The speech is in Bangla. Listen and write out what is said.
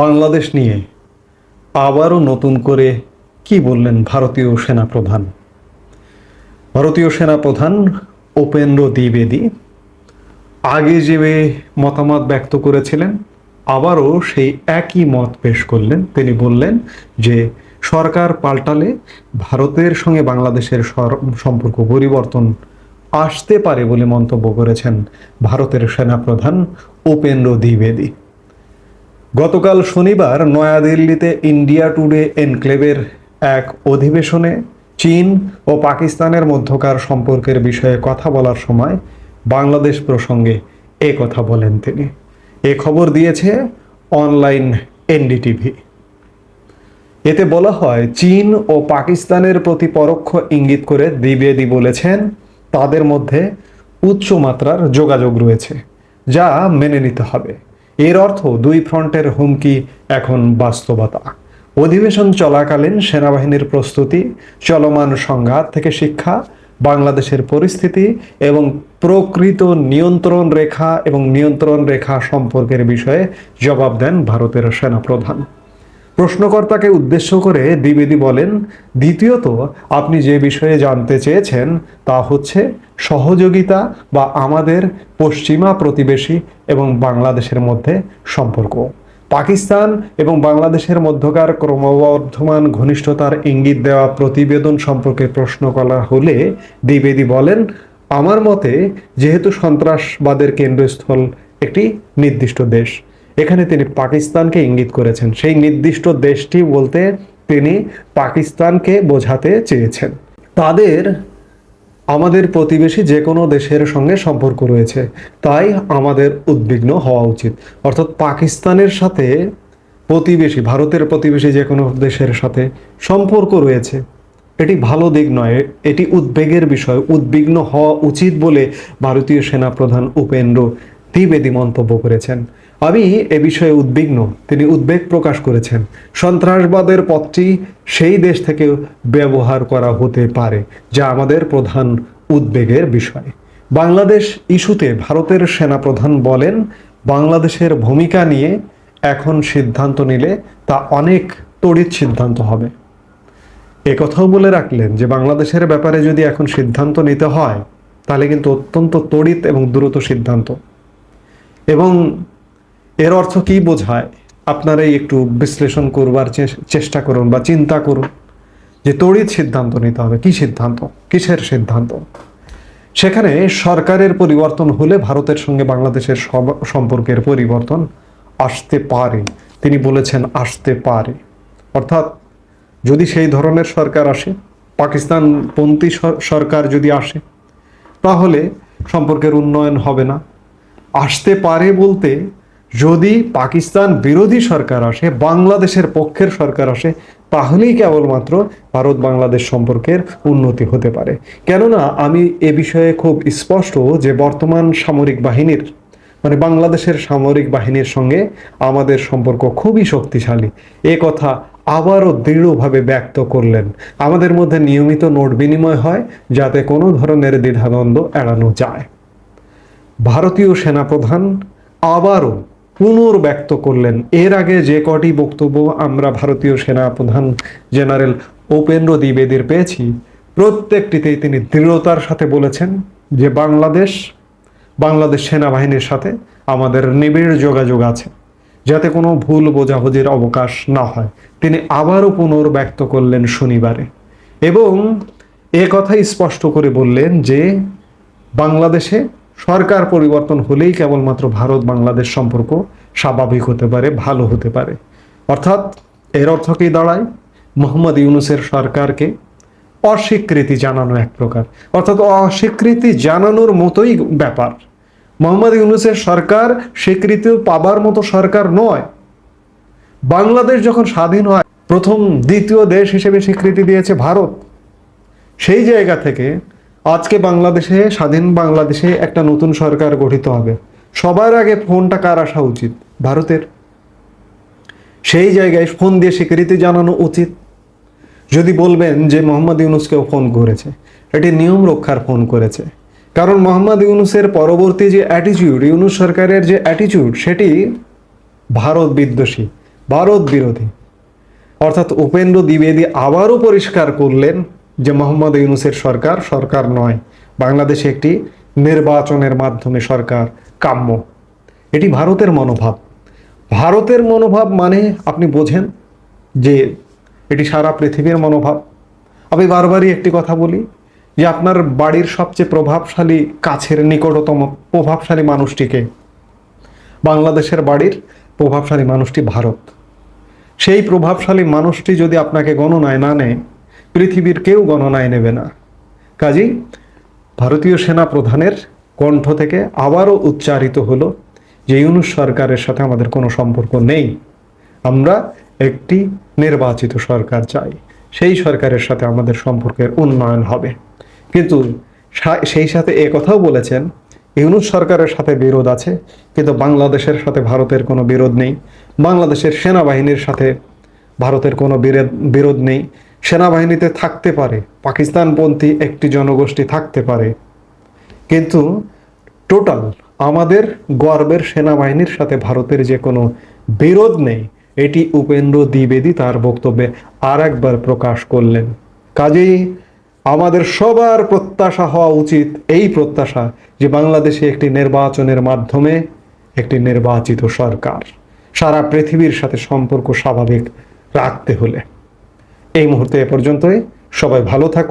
বাংলাদেশ নিয়ে আবারও নতুন করে কি বললেন ভারতীয় সেনাপ্রধান? ভারতীয় সেনাপ্রধান উপেন্দ্র দ্বিবেদী আগে যে মতামত ব্যক্ত করেছিলেন, আবারও সেই একই মত পেশ করলেন। তিনি বললেন যে সরকার পাল্টালে ভারতের সঙ্গে বাংলাদেশের সম্পর্ক পরিবর্তন আসতে পারে বলে মন্তব্য করেছেন ভারতের সেনাপ্রধান উপেন্দ্র দ্বিবেদী। গতকাল শনিবার নয়াদিল্লিতে ইন্ডিয়া টুডে এনক্লেভের এক অধিবেশনে চীন ও পাকিস্তানের মধ্যকার সম্পর্কের বিষয়ে কথা বলার সময় বাংলাদেশ প্রসঙ্গে এ কথা বলেন তিনি। এ খবর দিয়েছে অনলাইন এনডিটিভি। এতে বলা হয়, চীন ও পাকিস্তানের প্রতি পরোক্ষ ইঙ্গিত করে দ্বিবেদী বলেছেন, তাদের মধ্যে উচ্চ মাত্রার যোগাযোগ রয়েছে, যা মেনে নিতে হবে। এর অর্থ দুই ফ্রন্টের হুমকি, এখন বাস্তবতা। অধিবেশন চলাকালীন সেনাবাহিনীর প্রস্তুতি, চলমান সংঘাত থেকে শিক্ষা, বাংলাদেশের পরিস্থিতি এবং প্রকৃত নিয়ন্ত্রণ রেখা এবং নিয়ন্ত্রণ রেখা সম্পর্কের বিষয়ে জবাব দেন ভারতের সেনাপ্রধান। প্রশ্নকর্তাকে উদ্দেশ্য করে দ্বিবেদী বলেন, দ্বিতীয়ত, আপনি যে বিষয়ে জানতে চেয়েছেন তা হচ্ছে সহযোগিতা বা আমাদের পশ্চিমা প্রতিবেশী এবং বাংলাদেশের মধ্যে সম্পর্ক। পাকিস্তান এবং বাংলাদেশের মধ্যকার ক্রমবর্ধমান ঘনিষ্ঠতার ইঙ্গিত দেওয়া প্রতিবেদন সম্পর্কে প্রশ্ন করা হলে দ্বিবেদী বলেন, আমার মতে, যেহেতু সন্ত্রাসবাদের কেন্দ্রস্থল একটি নির্দিষ্ট দেশ এখানে তিনি পাকিস্তানকে ইঙ্গিত করেছেন। সেই নির্দিষ্ট দেশটি বলতে তিনি পাকিস্তানকে বোঝাতে চেয়েছেন। তাদের, আমাদের প্রতিবেশী যে কোনো দেশের সঙ্গে সম্পর্ক রয়েছে। তাই আমাদের উদ্বিগ্ন হওয়া উচিত। অর্থাৎ পাকিস্তানের সাথে প্রতিবেশী, ভারতের প্রতিবেশী যে কোনো দেশের সাথে সম্পর্ক রয়েছে, এটি ভালো দিক নয়। এটি উদ্বেগের বিষয়। উদ্বিগ্ন হওয়া উচিত বলে ভারতীয় সেনাপ্রধান উপেন্দ্র দ্বিবেদী মন্তব্য করেছেন। আমি এ বিষয়ে উদ্বিগ্ন। তিনি উদ্বেগ প্রকাশ করেছেন। সন্ত্রাসবাদের পথটি সেই দেশ থেকে ব্যবহার করা হতে পারে, যা আমাদের প্রধান উদ্বেগের বিষয়। বাংলাদেশ ইস্যুতে ভারতের সেনাপ্রধান বলেন, বাংলাদেশের ভূমিকা নিয়ে এখন সিদ্ধান্ত নিলে তা অনেক তড়িৎ সিদ্ধান্ত হবে। কথাও বলে রাখলেন যে, বাংলাদেশের ব্যাপারে যদি এখন সিদ্ধান্ত নিতে হয়, তাহলে কিন্তু অত্যন্ত তড়িৎ এবং দ্রুত সিদ্ধান্ত। এবং এর অর্থ কি বোঝায়? আপনারাই একটু বিশ্লেষণ করবার চেষ্টা করুন বা চিন্তা করুন যে তড়িৎ সিদ্ধান্ত নিতে হবে। কি সিদ্ধান্ত? কিসের সিদ্ধান্ত? সেখানে সরকারের পরিবর্তন হলে ভারতের সঙ্গে বাংলাদেশের সম্পর্কের পরিবর্তন আসতে পারে। তিনি বলেছেন আসতে পারে। অর্থাৎ যদি সেই ধরনের সরকার আসে, পাকিস্তানপন্থী সর- সরকার যদি আসে, তাহলে সম্পর্কের উন্নয়ন হবে না। আসতে পারে বলতে যদি পাকিস্তান বিরোধী সরকার আসে, বাংলাদেশের পক্ষের সরকার আসে, তাহলেই কেবলমাত্র ভারত বাংলাদেশ সম্পর্কের উন্নতি হতে পারে। কেননা, আমি এ বিষয়ে খুব স্পষ্ট যে বর্তমান সামরিক বাহিনীর মানে বাংলাদেশের সামরিক বাহিনীর সঙ্গে আমাদের সম্পর্ক খুবই শক্তিশালী। এ কথা আবারও দৃঢ়ভাবে ব্যক্ত করলেন। আমাদের মধ্যে নিয়মিত নোট বিনিময় হয়, যাতে কোনো ধরনের দ্বিধাদ্বন্দ্ব এড়ানো যায়। ভারতীয় সেনাপ্রধান আবারও পুনর্ব্যক্ত করলেন। এর আগে যে কটি বক্তব্য আমরা ভারতীয় সেনাপ্রধান জেনারেল উপেন্দ্র দ্বিবেদীর পেয়েছি, প্রত্যেকটিতেই তিনি দৃঢ়তার সাথে বলেছেন যে বাংলাদেশ বাংলাদেশ সেনাবাহিনীর সাথে আমাদের নিবিড় যোগাযোগ আছে, যাতে কোনো ভুল বোঝাবুঝির অবকাশ না হয়। তিনি আবারও পুনর্ব্যক্ত করলেন শনিবারে এবং এ কথাই স্পষ্ট করে বললেন যে বাংলাদেশে সরকার পরিবর্তন হলেই কেবলমাত্র ভারত বাংলাদেশ সম্পর্ক স্বাভাবিক হতে পারে, ভালো হতে পারে। অর্থাৎ এর অর্থ কি দাঁড়ায়? মোহাম্মদ ইউনুসের সরকারকে অস্বীকৃতি জানানো এক প্রকার। অর্থাৎ অস্বীকৃতি জানানোর মতোই ব্যাপার। মোহাম্মদ ইউনুসের সরকার স্বীকৃতি পাবার মতো সরকার নয়। বাংলাদেশ যখন স্বাধীন হয়, প্রথম দ্বিতীয় দেশ হিসেবে স্বীকৃতি দিয়েছে ভারত। সেই জায়গা থেকে আজকে বাংলাদেশে, স্বাধীন বাংলাদেশে একটা নতুন সরকার গঠিত হবে। সবার আগে ফোনটা কার আসা উচিত? ভারতের। সেই জায়গায় ফোন দিয়ে স্বীকৃতি জানানো উচিত। যদি বলবেন যে মোহাম্মদ ইউনুসকেও ফোন করেছে, এটি নিয়ম রক্ষার ফোন করেছে। কারণ মোহাম্মদ ইউনুসের পরবর্তী যে অ্যাটিটিউড ইউনুস সরকারের যে অ্যাটিটিউড সেটি ভারত বিদ্বেষী, ভারত বিরোধী। অর্থাৎ উপেন্দ্র দ্বিবেদী আবারও পরিষ্কার করলেন যে মোহাম্মদ ইউনুসের সরকার সরকার নয়, বাংলাদেশে একটি নির্বাচনের মাধ্যমে সরকার কাম্য। এটি ভারতের মনোভাব। ভারতের মনোভাব মানে আপনি বোঝেন যে এটি সারা পৃথিবীর মনোভাব। আমি বারবারই একটি কথা বলি যে আপনার বাড়ির সবচেয়ে প্রভাবশালী, কাছের, নিকটতম প্রভাবশালী মানুষটিকে বাংলাদেশের বাড়ির প্রভাবশালী মানুষটি ভারত। সেই প্রভাবশালী মানুষটি যদি আপনাকে গণনায় না নেয় পৃথিবীর কেউ গণনায় নেবে না। কাজেই ভারতীয় সেনা প্রধানের কণ্ঠ থেকে আবারও উচ্চারিত হলো যে ইউনুস সরকারের সাথে আমাদের কোনো সম্পর্ক নেই। আমরা একটি নির্বাচিত সরকার চাই। সেই সরকারের সাথে আমাদের সম্পর্কের উন্নয়ন হবে। কিন্তু সেই সাথে এ কথাও বলেছেন, ইউনুস সরকারের সাথে বিরোধ আছে, কিন্তু বাংলাদেশের সাথে ভারতের কোনো বিরোধ নেই। বাংলাদেশের সেনাবাহিনীর সাথে ভারতের কোনো বিরোধ নেই। সেনাবাহিনীতে থাকতে পারে, পাকিস্তানপন্থী একটি জনগোষ্ঠী থাকতে পারে। কিন্তু টোটাল আমাদের গর্বের সেনাবাহিনীর সাথে ভারতের যে কোনো বিরোধ নেই, এটি উপেন্দ্র দ্বিবেদী তার বক্তব্যে আর একবার প্রকাশ করলেন। কাজেই আমাদের সবার প্রত্যাশা হওয়া উচিত, এই প্রত্যাশা যে বাংলাদেশে একটি নির্বাচনের মাধ্যমে একটি নির্বাচিত সরকার, সারা পৃথিবীর সাথে সম্পর্ক স্বাভাবিক রাখতে হলে। এই মুহূর্তে এ পর্যন্তই। সবাই ভালো থাকুন।